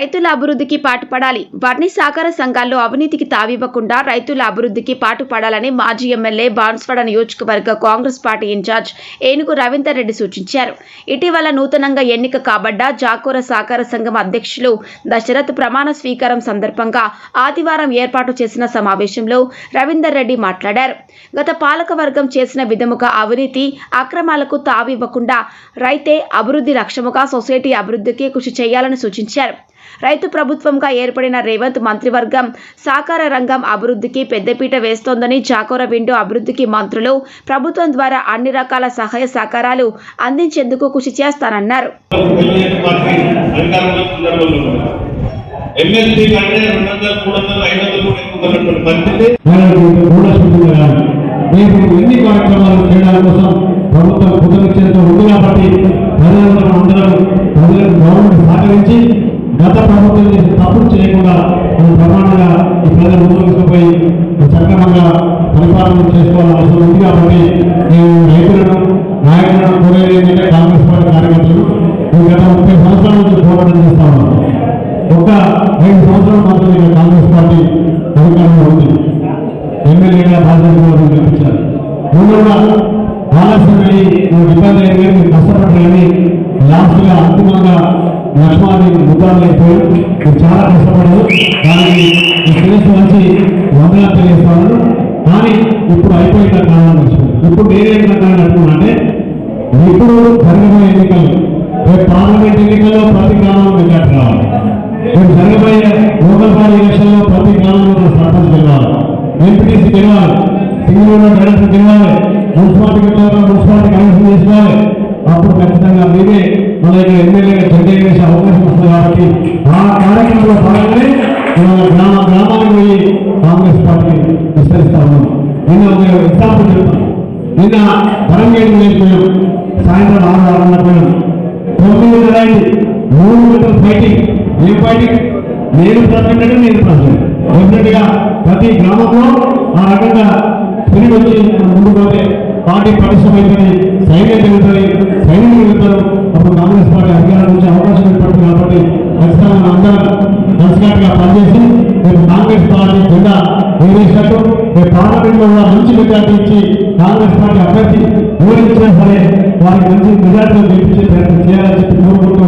రైతుల అభివృద్ధికి పాటుపడాలి. వర్ణి సహకార సంఘాల్లో అవినీతికి తావివ్వకుండా రైతుల అభివృద్ధికి పాటుపడాలని మాజీ ఎమ్మెల్యే బాన్స్వాడ నియోజకవర్గ కాంగ్రెస్ పార్టీ ఇన్ఛార్జ్ ఏనుగు రవీందర్ రెడ్డి సూచించారు. ఇటీవల నూతనంగా ఎన్నిక కాబడ్డ జాకోర సహకార సంఘం అధ్యక్షులు దశరథ్ ప్రమాణ స్వీకారం సందర్భంగా ఆదివారం ఏర్పాటు చేసిన సమావేశంలో రవీందర్ రెడ్డి మాట్లాడారు. గత పాలకవర్గం చేసిన విధముగా అవినీతి అక్రమాలకు తావివ్వకుండా రైతే అభివృద్ధి లక్ష్యముగా సొసైటీ అభివృద్ధికి కృషి చేయాలని సూచించారు. రైతు ప్రభుత్వంగా ఏర్పడిన రేవంత్ మంత్రివర్గం సాకార రంగం అభివృద్ధికి పెద్దపీట వేస్తోందని చాకోర విండో అభివృద్ధికి మంత్రులు ప్రభుత్వం ద్వారా అన్ని రకాల సహాయ సహకారాలు అందించేందుకు కృషి చేస్తానన్నారు. ఎమ్మెల్సీ కంటే రెండు మూడు ఐదు వందలు కూడా ఎక్కువ ఉన్నటువంటి పరిస్థితి ఎన్ని కార్యక్రమాలు చేయడం కోసం ప్రభుత్వం కుదరించేంత ఉంది. కాబట్టి ప్రజలందరూ అందరూ ప్రజలకు గవర్నమెంట్ సహకరించి గత ప్రభుత్వం చేసిన తప్పులు చేయకుండా మనం ప్రమాణంగా ఈ ప్రజలు ముందుకు సక్రమంగా పరిపాలన చేసుకోవాలని అవసరం ఉంది కాబట్టి నేను రైతులను నాయకులను కోరేది ఏంటంటే కాంగ్రెస్ పార్టీ కార్యకర్తలు ఈ గత ముప్పై సంవత్సరాల నుంచి పోరాటం చేస్తా ఉన్నాం ఒక ఐదు సంవత్సరాల మాత్రమే కాంగ్రెస్ పార్టీ అధికారంలో ఉంది. ఎమ్మెల్యేగా బాధ్యతలు కల్పించారు. నువ్వు కూడా ఆలస్యమై ఇబ్బంది అయితే మీరు లాస్ట్గా అంతిమంగా లక్ష్మాన్ని ముద్దాలు అయిపోయారు చాలా కష్టపడదు దానికి ఈ శిరస్సు వచ్చి వందనాలు తెలియజేస్తాను. కానీ ఇప్పుడు అయిపోయిన కారణం ఇప్పుడు నేనేం కారణం అనుకున్నానంటే ఇప్పుడు జరగబోయే ఎన్నికలు రేపు పార్లమెంట్ ఎన్నికల్లో ప్రతి గ్రామంలో మెజార్టీ రావాలి. రేపు జరగబోయే లోకల్ బాడీ ఎలక్షన్లో ప్రతి గ్రామంలో సర్పంచ్ గెలవాలి. ఎంపీటీసీ గెలవాలి. సింగిల్ డైరెక్టర్ గెలవాలి. మున్సిపాలిటీ గెలవాలి. మున్సిపాలిటీ నిన్న ఒక ఎగ్జాంపుల్ చెప్తాను నిన్న పరంగేడు నేర్చుకున్నాం సాయంత్రం ఆరు ఆరున్నర పోయాం. తొమ్మిది అయింది మూడు మీటర్ ఫైటింగ్. ఏం ఫైటింగ్? నేను ప్రెసిడెంట్ నేను ప్రెసిడెంట్ డెఫినెట్గా ప్రతి గ్రామంలో ఆ రకంగా తిరిగి వచ్చి ముందుకు పోతే పార్టీ అవుతుంది సైన్యం పెరుగుతుంది సైన్యం పెరుగుతారు అప్పుడు కాంగ్రెస్ పార్టీ కాంగ్రెస్ పార్టీ అభ్యర్థి ఊరించినా సరే వారికి మంచి మెజార్టీలో గెలిపించే ప్రయత్నం చేయాలని చెప్పి కోరుకుంటూ